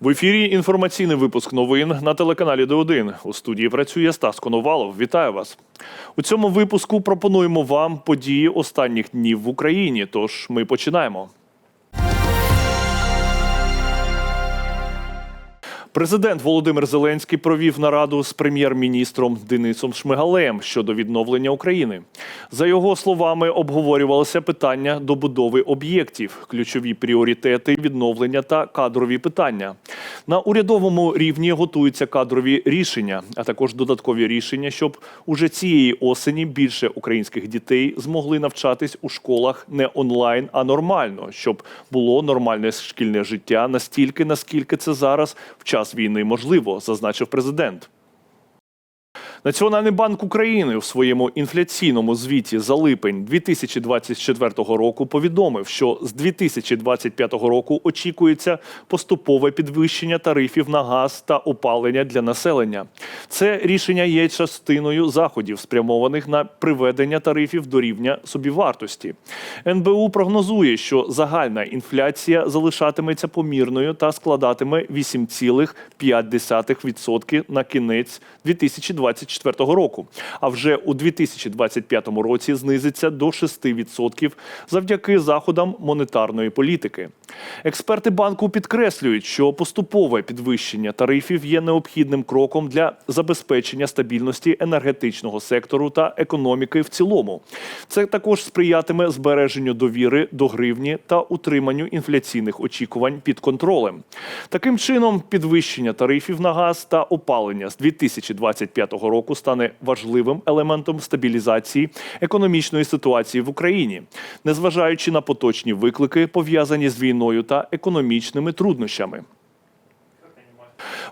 В ефірі інформаційний випуск новин на телеканалі Д1. У студії працює Стас Коновалов. Вітаю вас. У цьому випуску пропонуємо вам події останніх днів в Україні. Тож ми починаємо. Президент Володимир Зеленський провів нараду з прем'єр-міністром Денисом Шмигалеєм щодо відновлення України. За його словами, обговорювалося питання добудови об'єктів, ключові пріоритети відновлення та кадрові питання. На урядовому рівні готуються кадрові рішення, а також додаткові рішення, щоб уже цієї осені більше українських дітей змогли навчатись у школах не онлайн, а нормально, щоб було нормальне шкільне життя настільки, наскільки це зараз в час війни можливо, зазначив президент. Національний банк України у своєму інфляційному звіті за липень 2024 року повідомив, що з 2025 року очікується поступове підвищення тарифів на газ та опалення для населення. Це рішення є частиною заходів, спрямованих на приведення тарифів до рівня собівартості. НБУ прогнозує, що загальна інфляція залишатиметься помірною та складатиме 8,5% на кінець 2024 року. А вже у 2025 році знизиться до 6% завдяки заходам монетарної політики. Експерти банку підкреслюють, що поступове підвищення тарифів є необхідним кроком для забезпечення стабільності енергетичного сектору та економіки в цілому. Це також сприятиме збереженню довіри до гривні та утриманню інфляційних очікувань під контролем. Таким чином, підвищення тарифів на газ та опалення з 2025 року стане важливим елементом стабілізації економічної ситуації в Україні, незважаючи на поточні виклики, пов'язані з війною та економічними труднощами.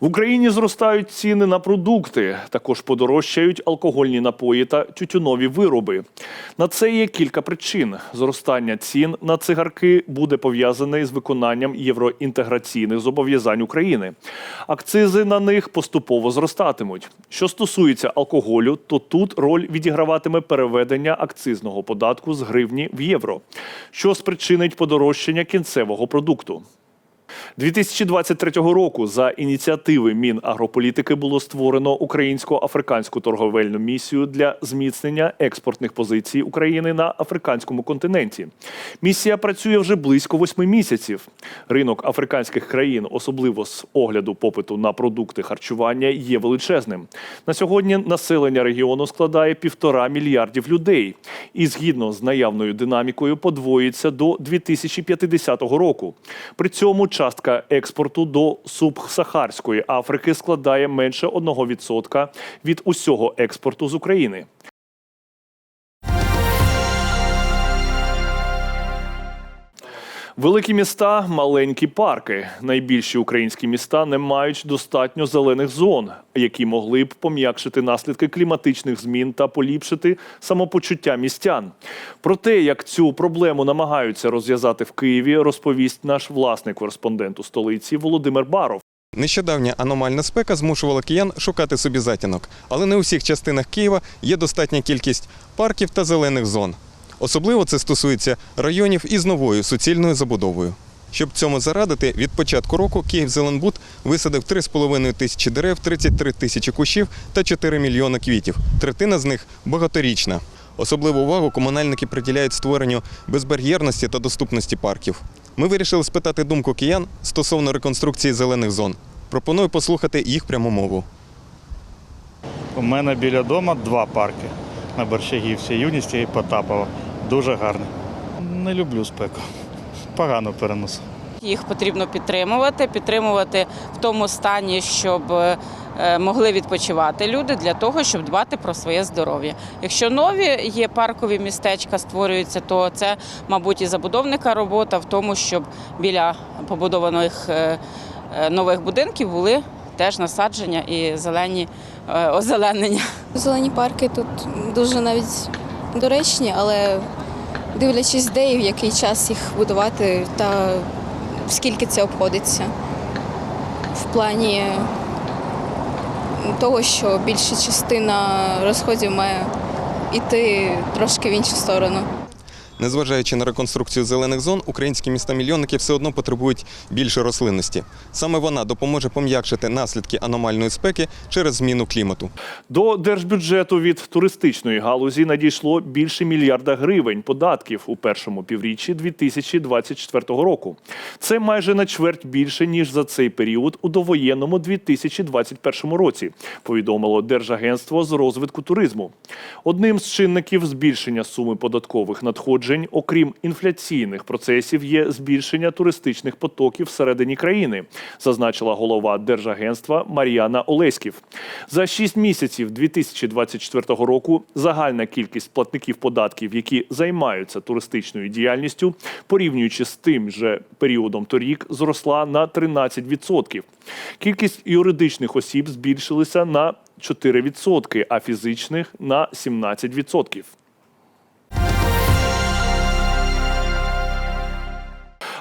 В Україні зростають ціни на продукти, також подорожчають алкогольні напої та тютюнові вироби. На це є кілька причин. Зростання цін на цигарки буде пов'язане з виконанням євроінтеграційних зобов'язань України. Акцизи на них поступово зростатимуть. Що стосується алкоголю, то тут роль відіграватиме переведення акцизного податку з гривні в євро, що спричинить подорожчання кінцевого продукту. 2023 року за ініціативи Мінагрополітики було створено українсько-африканську торговельну місію для зміцнення експортних позицій України на африканському континенті. Місія працює вже близько восьми місяців. Ринок африканських країн, особливо з огляду попиту на продукти харчування, є величезним. На сьогодні населення регіону складає півтора мільярдів людей, і згідно з наявною динамікою подвоїться до 2050 року. При цьому частка експорту до субсахарської Африки складає менше 1% від усього експорту з України. Великі міста, маленькі парки. Найбільші українські міста не мають достатньо зелених зон, які могли б пом'якшити наслідки кліматичних змін та поліпшити самопочуття містян. Про те, як цю проблему намагаються розв'язати в Києві, розповість наш власний кореспондент у столиці Володимир Баров. Нещодавня аномальна спека змушувала киян шукати собі затінок, але не у всіх частинах Києва є достатня кількість парків та зелених зон. Особливо це стосується районів із новою суцільною забудовою. Щоб цьому зарадити, від початку року Київзеленбуд висадив 3,5 тисячі дерев, 33 тисячі кущів та 4 мільйони квітів. Третина з них багаторічна. Особливу увагу комунальники приділяють створенню безбар'єрності та доступності парків. Ми вирішили спитати думку киян стосовно реконструкції зелених зон. Пропоную послухати їх пряму мову. У мене біля дому два парки на Борщагівці, Юності і Потапова. Дуже гарні. Не люблю спеку. Погано переносу. Їх потрібно підтримувати, підтримувати в тому стані, щоб е, могли відпочивати люди для того, щоб дбати про своє здоров'я. Якщо нові є паркові містечка, створюються, то це, мабуть, і забудовника робота в тому, щоб біля побудованих е, е, нових будинків були теж насадження і зелені озеленення. Зелені парки тут дуже навіть доречні, але дивлячись, де і в який час їх будувати та скільки це обходиться в плані того, що більша частина розходів має йти трошки в іншу сторону. Незважаючи на реконструкцію зелених зон, українські міста-мільйонники все одно потребують більше рослинності. Саме вона допоможе пом'якшити наслідки аномальної спеки через зміну клімату. До держбюджету від туристичної галузі надійшло більше мільярда гривень податків у першому півріччі 2024 року. Це майже на чверть більше ніж за цей період у довоєнному 2021 році. Повідомило Держагентство з розвитку туризму. Одним з чинників збільшення суми податкових надходжень, окрім інфляційних процесів, є збільшення туристичних потоків всередині країни, зазначила голова Держагентства Мар'яна Олеськів. За 6 місяців 2024 року загальна кількість платників податків, які займаються туристичною діяльністю, порівнюючи з тим же періодом торік, зросла на 13%. Кількість юридичних осіб збільшилася на 4%, а фізичних на 17%.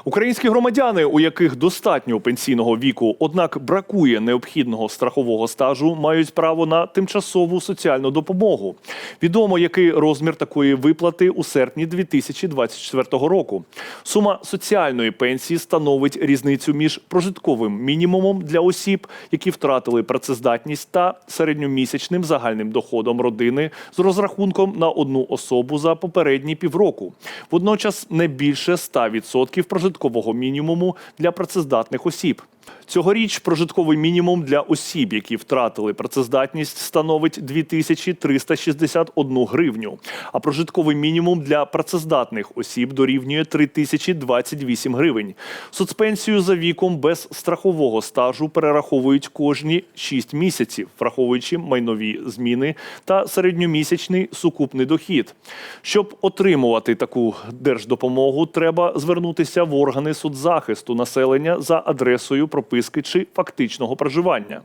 Українські громадяни, у яких достатньо пенсійного віку, однак бракує необхідного страхового стажу, мають право на тимчасову соціальну допомогу. Відомо, який розмір такої виплати у серпні 2024 року. Сума соціальної пенсії становить різницю між прожитковим мінімумом для осіб, які втратили працездатність, та середньомісячним загальним доходом родини з розрахунком на одну особу за попередні півроку. Водночас не більше 100% прожиткового мінімуму для працездатних осіб. Цьогоріч прожитковий мінімум для осіб, які втратили працездатність, становить 2361 гривню, а прожитковий мінімум для працездатних осіб дорівнює 3028 гривень. Соцпенсію за віком без страхового стажу перераховують кожні 6 місяців, враховуючи майнові зміни та середньомісячний сукупний дохід. Щоб отримувати таку держдопомогу, треба звернутися в органи соцзахисту населення за адресою прописки чи фактичного проживання.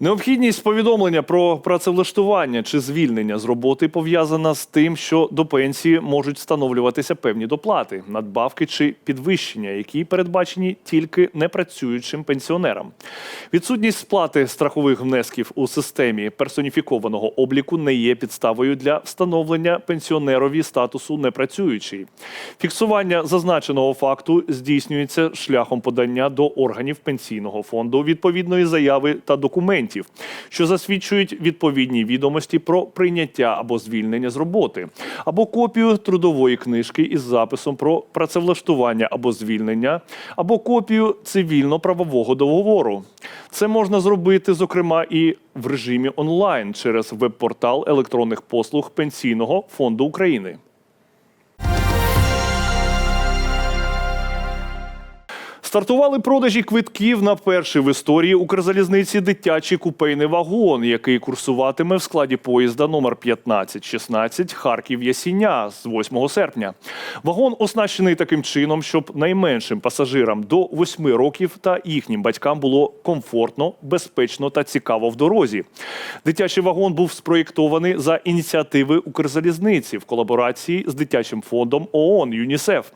Необхідність повідомлення про працевлаштування чи звільнення з роботи пов'язана з тим, що до пенсії можуть встановлюватися певні доплати, надбавки чи підвищення, які передбачені тільки непрацюючим пенсіонерам. Відсутність сплати страхових внесків у системі персоніфікованого обліку не є підставою для встановлення пенсіонерові статусу непрацюючий. Фіксування зазначеного факту здійснюється шляхом подання до органів пенсійного фонду відповідної заяви та документів, що засвідчують відповідні відомості про прийняття або звільнення з роботи, або копію трудової книжки із записом про працевлаштування або звільнення, або копію цивільно-правового договору. Це можна зробити, зокрема, і в режимі онлайн через веб-портал електронних послуг Пенсійного фонду України. Стартували продажі квитків на перший в історії Укрзалізниці дитячий купейний вагон, який курсуватиме в складі поїзда номер 1516 Харків Ясіня з 8 серпня. Вагон оснащений таким чином, щоб найменшим пасажирам до 8 років та їхнім батькам було комфортно, безпечно та цікаво в дорозі. Дитячий вагон був спроєктований за ініціативи Укрзалізниці в колаборації з дитячим фондом ООН ЮНІСЕФ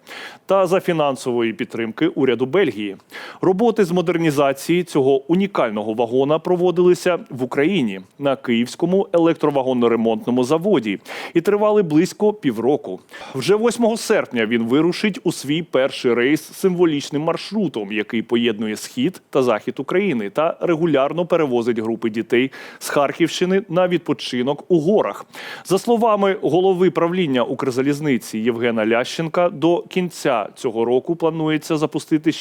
та за фінансової підтримки уряду Бельгії. Роботи з модернізації цього унікального вагона проводилися в Україні на Київському електровагонно-ремонтному заводі і тривали близько півроку. Вже 8 серпня він вирушить у свій перший рейс символічним маршрутом, який поєднує схід та захід України та регулярно перевозить групи дітей з Харківщини на відпочинок у горах. За словами голови правління Укрзалізниці Євгена Лященка, до кінця цього року планується запустити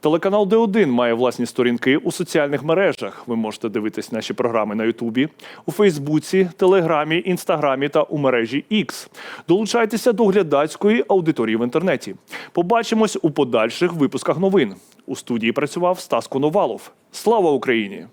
Телеканал Д1 має власні сторінки у соціальних мережах. Ви можете дивитись наші програми на Ютубі, у Фейсбуці, Телеграмі, Інстаграмі та у мережі X. Долучайтеся до глядацької аудиторії в інтернеті. Побачимось у подальших випусках новин. У студії працював Стас Коновалов. Слава Україні!